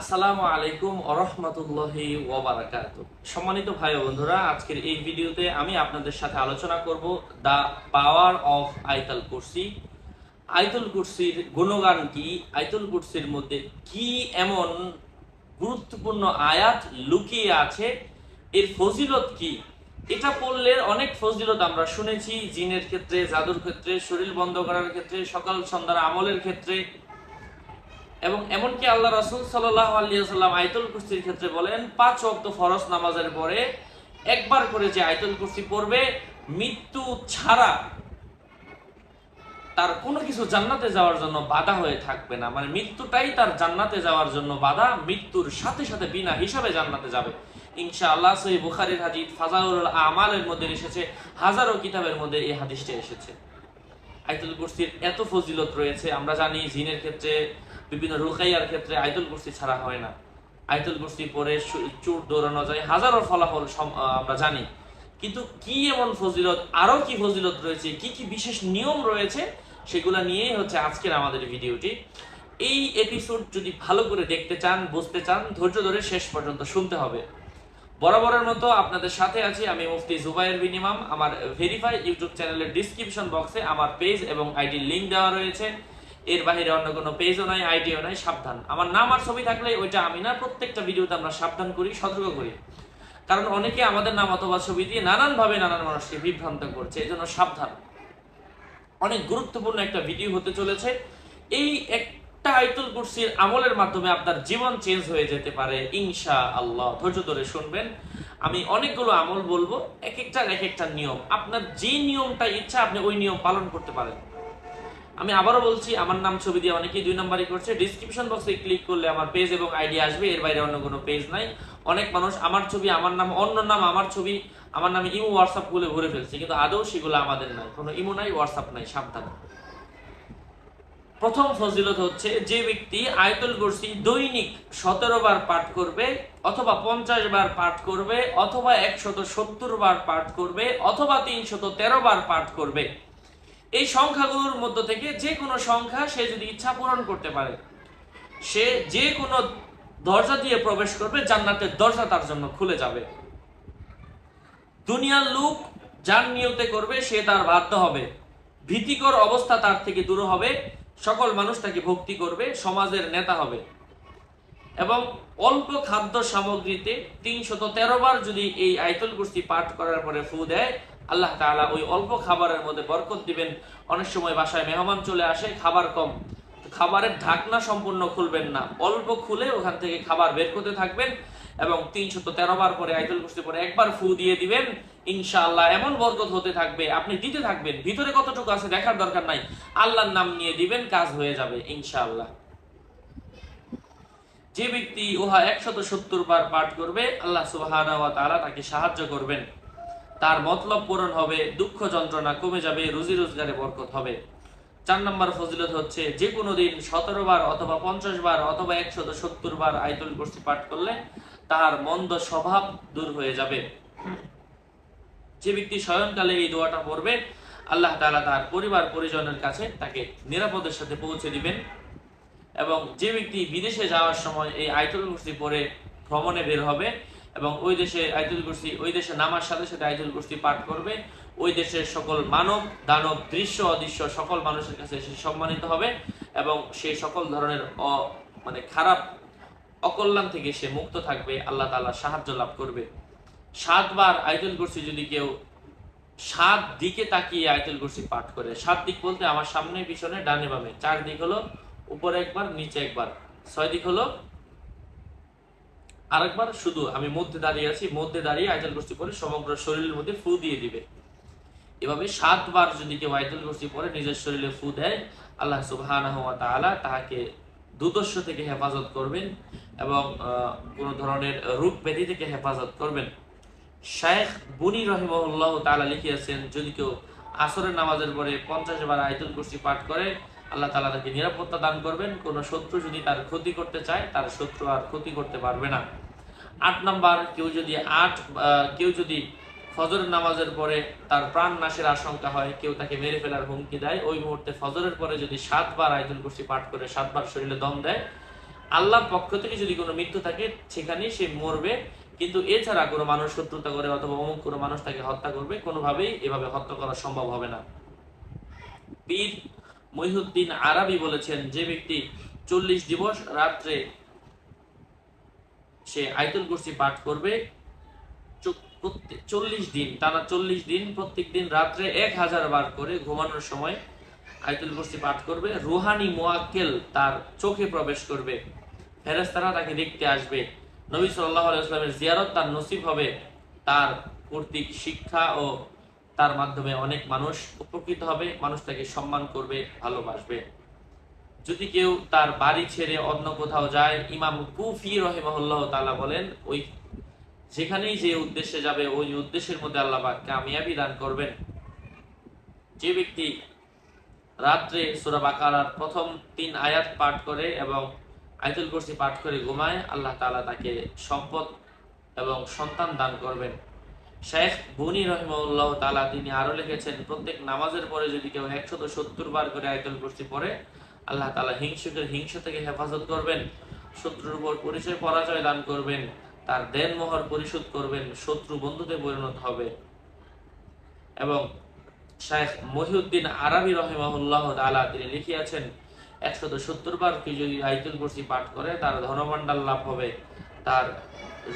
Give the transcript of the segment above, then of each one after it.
আসসালামু আলাইকুম আরহামতুল্লাহি ওয়াবারাকাত সম্মানিত ভাই বন্ধুরা, আজকের এই ভিডিওতে আমি আপনাদের সাথে আলোচনা করব দ্য পাওয়ার অফ আইতাল কুরসি। আইতুল কুরসির গুণগান কি? আইতুল কুরসির মধ্যে কি এমন গুরুত্বপূর্ণ আয়াত লুকিয়ে আছে? এর ফজিলত কি? এটা পড়লে অনেক ফজিলত আমরা শুনেছি, জিনের ক্ষেত্রে, জাদুর ক্ষেত্রে, শরীর বন্ধ করার ক্ষেত্রে, সকাল সন্ধ্যার আমলের ক্ষেত্রে। এবং এমনকি আল্লাহ রাসুল সাল্লাহ আলিয়াল্লাম আয়তুল কুস্তির ক্ষেত্রে বলেন, পাঁচ অক্ত ফরজ নামাজের পরে একবার করে যে আয়তুল কুস্তি পড়বে, মৃত্যু ছাড়া তার কোনো কিছু জান্নাতে যাওয়ার জন্য বাধা হয়ে থাকবে না। মানে মৃত্যুটাই তার জান্নাতে যাওয়ার জন্য বাধা, মৃত্যুর সাথে সাথে বিনা হিসাবে জান্নাতে যাবে। ইনশা আল্লাহ সহি বুখারির হাদিস ফাজাউল আমালের মধ্যে এসেছে, হাজারো কিতাবের মধ্যে এই হাদিসটা এসেছে। আইতুল কুরসির এত ফজিলত রয়েছে, আমরা জানি জিনের ক্ষেত্রে, বিভিন্ন রুকাইয়ার ক্ষেত্রে আইতুল কুরসি ছাড়া হয় না। আইতুল কুরসি পরে চুর দৌড়ানো যায়, হাজারো ফলাফল আমরা জানি। কিন্তু কি এমন ফজিলত আরও কি ফজিলত রয়েছে, কি কি বিশেষ নিয়ম রয়েছে, সেগুলো নিয়েই হচ্ছে আজকের আমাদের ভিডিওটি। এই এপিসোড যদি ভালো করে দেখতে চান, বুঝতে চান, ধৈর্য ধরে শেষ পর্যন্ত শুনতে হবে। বরাবরের মতো আপনাদের সাথে আছি আমি মুফতি জুবাইর বিন ইমাম। আমার ভেরিফাই ইউটিউব চ্যানেলের ডিসক্রিপশন বক্সে আমার পেজ এবং আইডির লিংক দেওয়া রয়েছে। এর বাইরে অন্য কোনো পেজও নাই আইডিও নাই, সাবধান। আমার নাম আর ছবি থাকলে ওইটা আমি না, প্রত্যেকটা ভিডিওতে আমরা সাবধান করি, সতর্ক করি। কারণ অনেকে আমাদের নাম অথবা ছবি দিয়ে নানানভাবে নানান মানুষকে বিভ্রান্ত করছে এই জন্য সাবধান। অনেক গুরুত্বপূর্ণ একটা ভিডিও হতে চলেছে। এই একটা আইতুল কুরসির আমলের মাধ্যমে আপনার জীবন চেঞ্জ হয়ে যেতে পারে ইনশা আল্লাহ ধৈর্য ধরে শুনবেন। আমি অনেকগুলো আমল বলব এক একটার এক একটা নিয়ম। আপনার যে নিয়মটা ইচ্ছা, আপনি ওই নিয়ম পালন করতে পারেন। আমি আবারও বলছি, আমার নাম ছবি দিয়ে অনেকেই দুই নাম্বারই করছে। ডিসক্রিপশন বক্সে ক্লিক করলে আমার পেজ এবং আইডি আসবে, এর বাইরে অন্য কোনো পেজ নাই। অনেক মানুষ আমার ছবি, আমার নাম, অন্য নাম আমার ছবি, আমার নামে ইমো, হোয়াটসঅ্যাপগুলো ভরে ফেলছে, কিন্তু আদৌ সেগুলো আমাদের নাই। কোনো ইমো নাই, হোয়াটসঅ্যাপ নাই, সাবধান। প্রথম ফজিলত হচ্ছে যে ব্যক্তি আয়তুল কুরসি দৈনিক সতেরো বার পাঠ করবে অথবা পঞ্চাশ বার পাঠ করবে অথবা একশত সত্তর বার পাঠ করবে অথবা তিনশত তেরো বার পাঠ করবে। এই সংখ্যাগুলোর মধ্য থেকে যে কোনো সংখ্যা সে যদি ইচ্ছা পূরণ করতে পারে, সে যে কোনো দরজা দিয়ে প্রবেশ করবে, জান্নাতের দরজা তার জন্য খুলে যাবে। দুনিয়ার লোক যার নিয়তে করবে, সে তার বাধ্য হবে। ভীতিকর অবস্থা তার থেকে দূর হবে। সকল মানুষ তাকে ভক্তি করবে, সমাজের নেতা হবে। এবং অল্প খাদ্য সামগ্রীতে তিনশত তেরো বার যদি এই আইতুল কুস্তি পাঠ করার পরে ফু দেয়, আল্লাহ তাআলা ওই অল্প খাবারের মধ্যে বরকত দিবেন। অনেক সময় বাসায় মেহমান চলে আসে, খাবার কম। খাবারের ঢাকনা সম্পূর্ণ খুলবেন না। অল্প খুলে ওখান থেকে খাবার বের করতে থাকবেন। এবং তিনশত তেরো বার পরে আইতুল কুস্তি পরে একবার ফু দিয়ে দিবেন, ইনশাআল্লাহ এমন বরকত হতে থাকবে, আপনি দিতে থাকবেন। ভিতরে কতটুকু আছে দেখার দরকার নাই। আল্লাহর নাম নিয়ে দিবেন, কাজ হয়ে যাবে, ইনশাআল্লাহ। যে ব্যক্তি উহা একশত সত্তর বার পাঠ করবে, আল্লাহ সুবাহানা তাকে সাহায্য করবেন। তার মতলব পূরণ হবে, দুঃখ যন্ত্রণা কমে যাবে, রুজি রোজগারে বরকত হবে। চার নম্বর ফজিলত হচ্ছে যে কোনো দিন সতেরো বার অথবা পঞ্চাশ বার অথবা একশত সত্তর বার আয়তুল কুরসি পাঠ করলে তার মন্দ স্বভাব দূর হয়ে যাবে। যে ব্যক্তি শয়নকালে এই দোয়াটা পড়বে, আল্লাহ তাআলা তার পরিবার পরিজনের কাছে তাকে নিরাপদের সাথে পৌঁছে দিবেন এবং যে ব্যক্তি বিদেশে যাওয়ার সময় এই আইতুল কুরসি পরে ভ্রমণে বের হবে এবং ওই দেশে আইতুল কুরসি, ওই দেশে নামার সাথে সাথে আইতুল কুরসি পাঠ করবে ওই দেশের সকল মানব, দানব, দৃশ্য, অদৃশ্য সকল মানুষের কাছে সে সম্মানিত হবে এবং সেই সকল ধরনের মানে খারাপ অকল্যাণ থেকে সে মুক্ত থাকবে, আল্লাহ তালা সাহায্য লাভ করবে। সাতবার আইতুল কুরসি যদি কেউ সাত দিকে তাকিয়ে আয়তুল কুরসি পাঠ করে, সাত দিক বলতে আমার সামনে, পিছনে, ডানে, বামে, চার দিক হলো, উপরে একবার, নিচে একবার, ছয় দিক হলো, আরেকবার শুধু আমি মধ্যে দাঁড়িয়ে আছি, মধ্যে দাঁড়িয়ে আয়তুল কুরসি পরে সমগ্র শরীরের মধ্যে ফু দিয়ে দিবে। এভাবে সাতবার যদি কেউ আয়তুল কুরসি পরে নিজের শরীরে ফু দেয়, আল্লাহ তাআলা তাহাকে দুদস্য থেকে হেফাজত করবেন এবং কোনো ধরনের রূপ ব্যাধি থেকে হেফাজত করবেন। শায়েখ বুনি রহিমউল্লাহ তাআলা লিখিয়াছেন, যদি কেউ আসরের নামাজের পরে পঞ্চাশ বার আয়তুল কুরসি পাঠ করে, আল্লাহ তাআলা তাকে নিরাপত্তা দান করবেন। কোনো শত্রু যদি তার ক্ষতি করতে চায়, তার শত্রু আর ক্ষতি করতে পারবে না। আট নাম্বার, কেউ যদি আট কেউ যদি ফজরের নামাজের পরে তার প্রাণ নাশের আশঙ্কা হয়, কেউ তাকে মেরে ফেলার হুমকি দেয়। ওই মুহূর্তে ফজরের পরে যদি সাতবার আয়তুল কুরসি পাঠ করে সাতবার শরীরে দম দেয়, আল্লাহর পক্ষ থেকে যদি কোনো মৃত্যু থাকে সেখানে সে মরবে। কিন্তু এছাড়া কোনো মানুষ শত্রুতা করে অথবা অমুক কোনো মানুষ তাকে হত্যা করবে, কোনোভাবেই এভাবে হত্যা করা সম্ভব হবে না। পীর মহিউদ্দিন আরবি বলেছেন, যে ব্যক্তি চল্লিশ দিবস রাত্রে সে আইতুল কুরসি পাঠ করবে চল্লিশ দিন, টানা চল্লিশ দিন, প্রত্যেক দিন রাত্রে এক হাজার বার করে ঘুমানোর সময় আইতুল কুরসি পাঠ করবে। রুহানি মোয়াক্কেল তার চোখে প্রবেশ করবে। ফেরেস্তারা তাকে দেখতে আসবে। নবী সাল্লাহ আলাইসলামের জিয়ারত তার নসিব হবে। তার কর্তৃক শিক্ষা ও তার মাধ্যমে অনেক মানুষ উপকৃত হবে, মানুষ তাকে সম্মান করবে, ভালোবাসবে। যদি কেউ তার বাড়ি ছেড়ে অন্য কোথাও যায়, ইমাম কুফি রহিমহল্লাহ তালা বলেন, ওই যেখানেই যে উদ্দেশ্যে যাবে, ওই উদ্দেশ্যের মধ্যে আল্লাহ পাক কামিয়াবি দান করবেন। যে ব্যক্তি রাত্রে সুরা বাকারার প্রথম তিন আয়াত পাঠ করে এবং আয়তুল কুরসি পাঠ করে ঘুমায়, আল্লাহ তাআলা তাকে সম্পদ এবং সন্তান দান করবেন। শেখ বুনি রহিমউল্লাহ তাআলা তিনি আরও লিখেছেন, প্রত্যেক নামাজের পরে যদি কেউ একশত সত্তর বার করে আয়তুল কুরসি পড়ে, আল্লাহ তাআলা হিংসুকের হিংসা থেকে হেফাজত করবেন, শত্রুর উপর পরিচয় পরাজয় দান করবেন। তার দেন মোহর পরিশোধ করবেন, শত্রু বন্ধুতে পরিণত হবে। এবং শাহেখ মহিউদ্দিন আরবি রহিমাহুল্লাহ তালা তিনি লিখিয়াছেন, একশত সত্তর বার কি যদি আইতুল কুরসি পাঠ করে তার ধনভাণ্ডার লাভ হবে, তার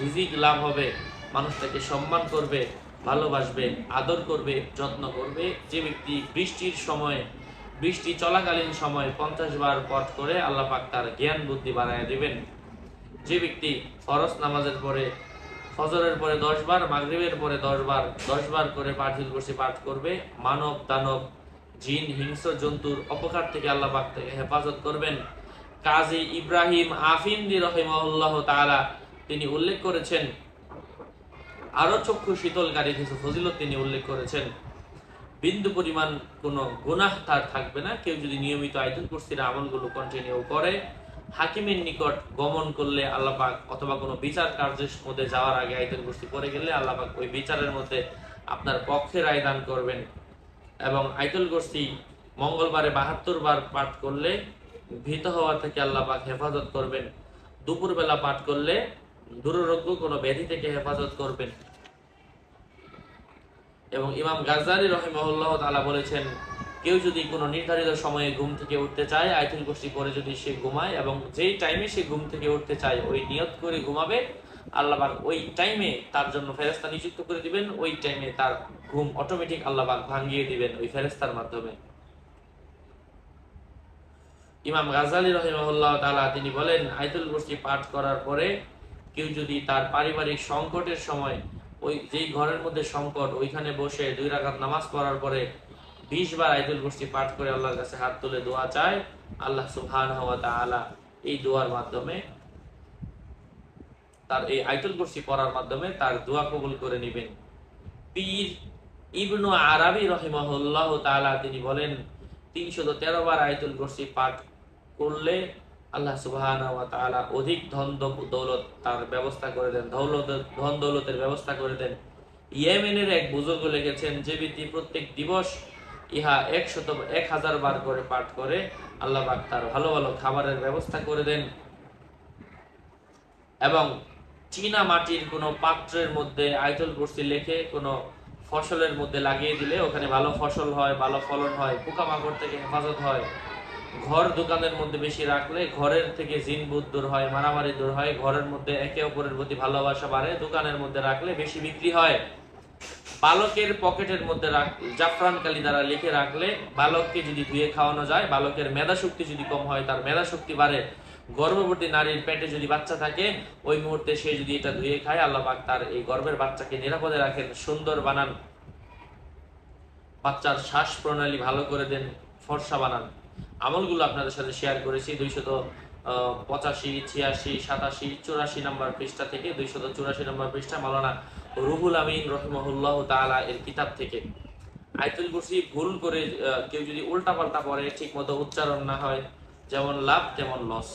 রিজিক লাভ হবে, মানুষ তাকে সম্মান করবে, ভালোবাসবে, আদর করবে, যত্ন করবে। যে ব্যক্তি বৃষ্টির সময়, বৃষ্টি চলাকালীন সময় পঞ্চাশ বার পাঠ করে আল্লাহ পাক তার জ্ঞান বুদ্ধি বাড়ায় দিবেন। যে ব্যক্তি ফরজ নামাজের পরে, ফজরের পরে দশ বার, মাগরিবের পরে দশ বার দশ বার করে পাঠিল বসে পাঠ করবে, মানব, দানব, জিন, হিংস্র, জন্তুর অপকার থেকে আল্লাহ পাক থেকে হেফাজত করবেন। কাজী ইব্রাহিম আফিন্দি রহিমাল্লাহ তাআলা তিনি উল্লেখ করেছেন, আরও চক্ষু শীতলকারী কিছু ফজিলত তিনি উল্লেখ করেছেন। বিন্দু পরিমাণ কোনো গুনাহ তার থাকবে না। কেউ যদি নিয়মিত আয়তুল কুরসির আমলগুলো কন্টিনিউ করে হাকিমের নিকট গমন করলে আল্লাপাক অথবা কোনো বিচার কার্যের মধ্যে যাওয়ার আগে আয়তুল কুরসি পড়ে গেলে আল্লাপাক ওই বিচারের মধ্যে আপনার পক্ষে রায় দান করবেন। এবং আয়তুল কুরসি মঙ্গলবারে বাহাত্তর বার পাঠ করলে ভীত হওয়া থেকে আল্লাপাক হেফাজত করবেন। দুপুরবেলা পাঠ করলে দুরোগ্য কোনো ব্যাধি থেকে হেফাজত করবেন। এবং ইমাম গাজারি রহিমহুল্লাহ তালা বলেছেন কেউ যদি কোনো নির্ধারিত সময়ে ঘুম থেকে উঠতে চায় আইতুল কুরসি পরে যদি সে ঘুমায় এবং যেই টাইমে সে ঘুম থেকে উঠতে চায়, ওই নিয়ত করে ঘুমাবে, আল্লাহবাক ওই টাইমে তার জন্য ফেরেস্তা নিযুক্ত করে দিবেন, ওই টাইমে তার ঘুম অটোমেটিক আল্লাহবাক ভাঙিয়ে দিবেন ওই ফেরেস্তার মাধ্যমে। ইমাম গাজালি রহিমহুল্লাহ তালা তিনি বলেন আইতুল কুরসি পাঠ করার পরে কেউ যদি তার পারিবারিক সংকটের সময় ওই যেই ঘরের মধ্যে সংকট, ওইখানে বসে দুই রাকাত নামাজ পড়ার পরে বিশ বার আইতুল কুরসি পাঠ করে আল্লাহর কাছে হাত তুলে দোয়া চায়, আল্লাহ সুবহান তাআলা এই দোয়ার মাধ্যমে তার এই আইতুল কুরসি পড়ার মাধ্যমে তার দোয়া কবুল করে নেবেন। পীর ইবনু তাআলা তিনি বলেন তিনশত তেরো বার আইতুল কুরসি পাঠ করলে আল্লাহ সুবহান তাআলা অধিক ধন দৌলত তার ব্যবস্থা করে দেন, দৌলত ধন দৌলতের ব্যবস্থা করে দেন। ইয়েমেনের এক বুজুর্গ লিখেছেন, যে ব্যক্তি প্রত্যেক দিবস ইহা একশত এক হাজার বার করে পাঠ করে আল্লাহ তার ভালো ভালো খাবারের ব্যবস্থা করে দেন। এবং চীনা মাটির কোনো পাত্রের মধ্যে আইতল কুরসি লেখে কোনো ফসলের মধ্যে লাগিয়ে দিলে ওখানে ভালো ফসল হয়, ভালো ফলন হয়, পোকামাকড় থেকে হেফাজত হয়। ঘর দোকানের মধ্যে বেশি রাখলে ঘরের থেকে জিন বুধ দূর হয়, মারামারি দূর হয়, ঘরের মধ্যে একে অপরের প্রতি ভালোবাসা বাড়ে, দোকানের মধ্যে রাখলে বেশি বিক্রি হয়। বালকের পকেটের মধ্যে জাফরান কালি দ্বারা লিখে রাখলে বালককে যদি ধুয়ে খাওয়ানো যায়, বালকের মেধা শক্তি যদি কম হয়, তার মেধা শক্তি বাড়ে। গর্ভবতী নারীর পেটে যদি বাচ্চা থাকে, ওই মুহূর্তে সে যদি এটা ধুয়ে খায়, আল্লাহ পাক তার এই গর্ভের বাচ্চাকে নিরাপদে রাখেন, সুন্দর বানান। বাচ্চার শ্বাস প্রণালী ভালো করে দেন, ফর্সা বানান। আমলগুলো আপনাদের সাথে শেয়ার করেছি, দুইশত পঁচাশি, ছিয়াশি, সাতাশি, চুরাশি নম্বর পৃষ্ঠা থেকে দুইশত চুরাশি নম্বর পৃষ্ঠা মালানা রুহুল আমিন রহিমহুল্লাহ তালা এর কিতাব থেকে। আয়তুল কুরসি ভুল করে কেউ যদি উল্টা পাল্টা পড়ে ঠিক মতো উচ্চারণ না হয়, যেমন লাভ, তেমন লস।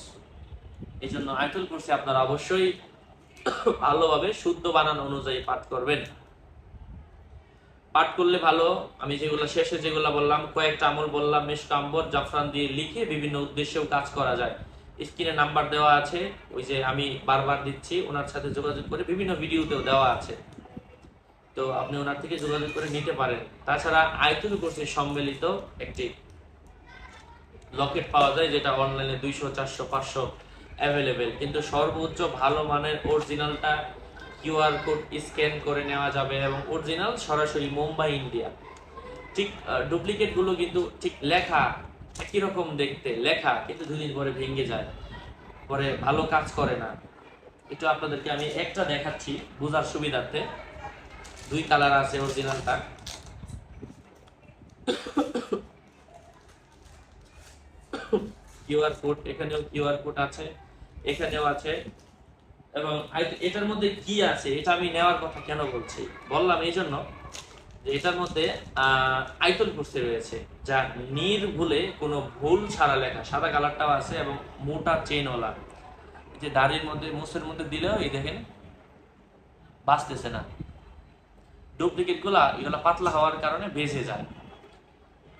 এই জন্য আয়তুল কুরসি আপনারা অবশ্যই ভালোভাবে শুদ্ধ বানান অনুযায়ী পাঠ করবেন। পাঠ করলে ভালো, আমি যেগুলো শেষে যেগুলো বললাম, কয়েকটা আমল বললাম মেশকাম্বর জাফরান দিয়ে লিখে বিভিন্ন উদ্দেশ্যেও কাজ করা যায়। স্ক্রিনে নাম্বার দেওয়া আছে, ওই যে আমি বারবার দিচ্ছি, ওনার সাথে যোগাযোগ করে বিভিন্ন ভিডিওতেও দেওয়া আছে। তো আপনি ওনার থেকে যোগাযোগ করে নিতে পারেন। তাছাড়া আয়তুল কোর্সের সম্মিলিত একটি লকেট পাওয়া যায়, যেটা অনলাইনে দুইশো, চারশো, পাঁচশো অ্যাভেলেবেল কিন্তু সর্বোচ্চ ভালো মানের অরিজিনালটা কিউআর কোড স্ক্যান করে নেওয়া যাবে এবং অরিজিনাল সরাসরি মুম্বাই, ইন্ডিয়া। ঠিক ডুপ্লিকেটগুলো কিন্তু ঠিক লেখা একই রকম দেখতে, লেখা, কিন্তু দুদিন পরে ভেঙে যায়। পরে ভালো কাজ করে না। একটু আপনাদেরকে আমি একটা দেখাচ্ছি বোঝার সুবিধার্থে। দুই কালার আছে অরিজিনালটা কিউআর কোড, এখানেও কিউআর কোড আছে, এখানেও আছে। এবং এটার মধ্যে কি আছে, এটা আমি নেওয়ার কথা কেন বলছি? বললাম এই জন্য এটার মধ্যে আহ, আইতল কুর্সি রয়েছে যা নির্ভুলে কোনো ভুল ছাড়া লেখা। সাদা কালারটাও আছে এবং মোটা চেনওয়ালা যে দাড়ির মধ্যে মুসের মধ্যে দিলেও এই দেখেন বাঁচতেছে না। ডুপ্লিকেটগুলা এগুলা পাতলা হওয়ার কারণে বেজে যায়।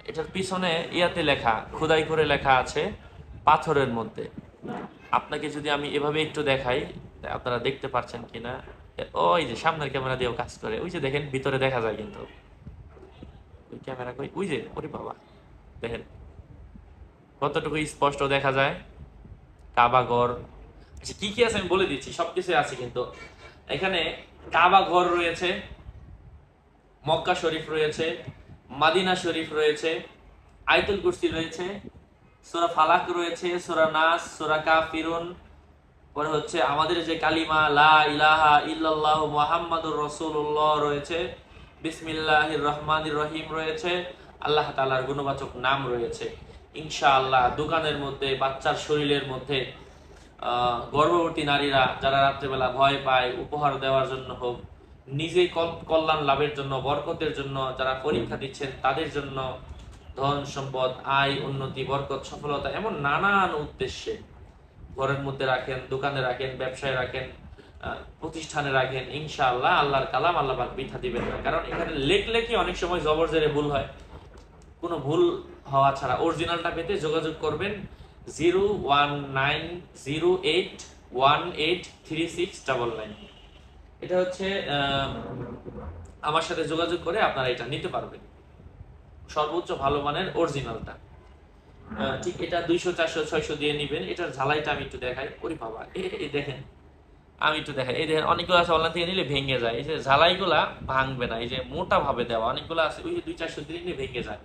এটার পিছনে ইয়াতে লেখা খোদাই করে লেখা আছে পাথরের মধ্যে। আপনাকে যদি আমি এভাবে একটু দেখাই আপনারা দেখতে পাচ্ছেন কিনা? ওই যে সামনের ক্যামেরা দিয়েও কাজ করে। ওই যে দেখেন, ভিতরে দেখা যায় কিন্তু। ওই ক্যামেরা কই? ওই যে, ওরে বাবা। দেখেন, কতটুকু স্পষ্ট দেখা যায়। কাবা ঘর আচ্ছা কি কি আছে আমি বলে দিচ্ছি সবকিছু আছে কিন্তু। এখানে কাবা ঘর রয়েছে, মক্কা শরীফ রয়েছে, মাদিনা শরীফ রয়েছে আইতুল কুরসি রয়েছে, সোরা ফালাক রয়েছে, সোরা নাস, সূরা কাফিরুন পরে হচ্ছে আমাদের যে কালিমা, লা ইলাহা ইল্লাল্লাহ মুহাম্মাদুর রাসূলুল্লাহ রয়েছে, বিসমিল্লাহির রহমানির রহিম রয়েছে, আল্লাহ তাআলার গুণবাচক নাম রয়েছে। ইনশাআল্লাহ দোকানের মধ্যে, বাচ্চার শরীরের মধ্যে গর্ভবতী নারীরা যারা রাত্রেবেলা ভয় পায়, উপহার দেওয়ার জন্য হোক নিজে কল- কল্যাণ লাভের জন্য, বরকতের জন্য যারা পরীক্ষা দিচ্ছেন, তাদের জন্য ধন সম্পদ, আয়, উন্নতি, বরকত, সফলতা, এমন নানান উদ্দেশ্যে ঘরের মধ্যে রাখেন, দোকানে রাখেন, ব্যবসায় রাখেন প্রতিষ্ঠানে রাখেন, ইনশাআল্লাহ আল্লাহর কালাম আল্লাহ বৃথা দিবেন না। কারণ এখানে লেখলে কি অনেক সময় জবর জেরে ভুল হয়। কোনো ভুল হওয়া ছাড়া অরিজিনালটা পেতে যোগাযোগ করবেন zero one nine zero eight one eight three six double nine. এটা হচ্ছে আমার সাথে যোগাযোগ করে আপনারা এটা নিতে পারবেন। সর্বোচ্চ ভালো মানের অরিজিনালটা। ঠিক এটা দুইশো, চারশো, ছয়শো দিয়ে নিবেন। এটার ঝালাইটা আমি একটু দেখাই। ওরে বাবা এই দেখেন, আমি একটু দেখাই। এই দেখেন, অনেকগুলো আছে অনলাইন থেকে নিলে ভেঙে যায়। এই যে ঝালাইগুলা ভাঙবে না, এই যে মোটা ভাবে দেওয়া, অনেকগুলো আছে, ওই যে দুই, চারশো দিয়ে নিলে ভেঙে যায়।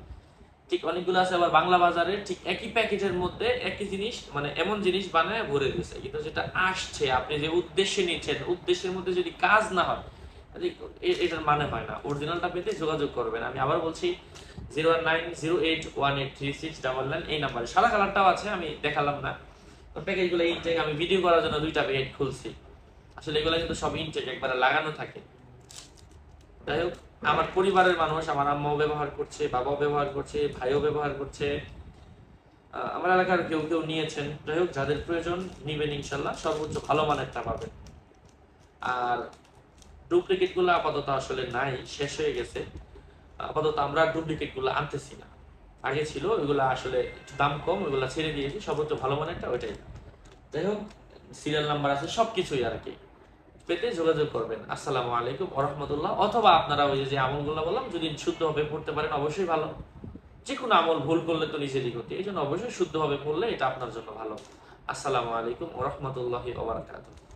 ঠিক অনেকগুলো আছে, আবার বাংলা বাজারে ঠিক একই প্যাকেটের মধ্যে একই জিনিস মানে এমন জিনিস বানায় ভরে দিয়েছে কিন্তু যেটা আসছে, আপনি যে উদ্দেশ্যে নিচ্ছেন, উদ্দেশ্যের মধ্যে যদি কাজ না হয় এটার মানে হয় না। অরিজিনালটা পেতে যোগাযোগ করবেন। আমি আবার বলছি zero nine zero eight one eight three six double nine এই নাম্বারে সাদা আছে, আমি দেখালাম না। প্যাকেজগুলো ইনটেক আমি ভিডিও করার জন্য দুইটা খুলছি। আসলে কিন্তু একবারে লাগানো থাকে। যাই হোক, আমার পরিবারের মানুষ, আমার আম্মাও ব্যবহার করছে, বাবাও ব্যবহার করছে, ভাইও ব্যবহার করছে। আমার এলাকার কেউ কেউ নিয়েছেন। যাই হোক, যাদের প্রয়োজন নিবেন ইনশাল্লাহ, সর্বোচ্চ ভালো মানেরটা পাবেন। আর ডুপ্লিকেটগুলো আপাতত আসলে নাই, শেষ হয়ে গেছে। আপাতত আমরা ডুপ্লিকেটগুলো আনতেছি না। আগে ছিল, ওইগুলো আসলে দাম কম, ওইগুলো ছেড়ে দিয়েছি সর্বোচ্চ ভালো মানেরটা ওইটাই। যাই হোক সিরিয়াল নাম্বার আছে, সবকিছুই আর কি। পেতে যোগাযোগ করবেন। আসসালামু আলাইকুম রহমতুল্লাহ অথবা আপনারা ওই যে আমলগুলো বললাম, যদি শুদ্ধভাবে পড়তে পারেন, অবশ্যই ভালো। যে কোনো আমল ভুল করলে তো নিজেরই ক্ষতি। এই জন্য অবশ্যই শুদ্ধভাবে পড়লে এটা আপনার জন্য ভালো। আসসালামু আলাইকুম রহমতুল্লাহ ওবরাকাতুহ।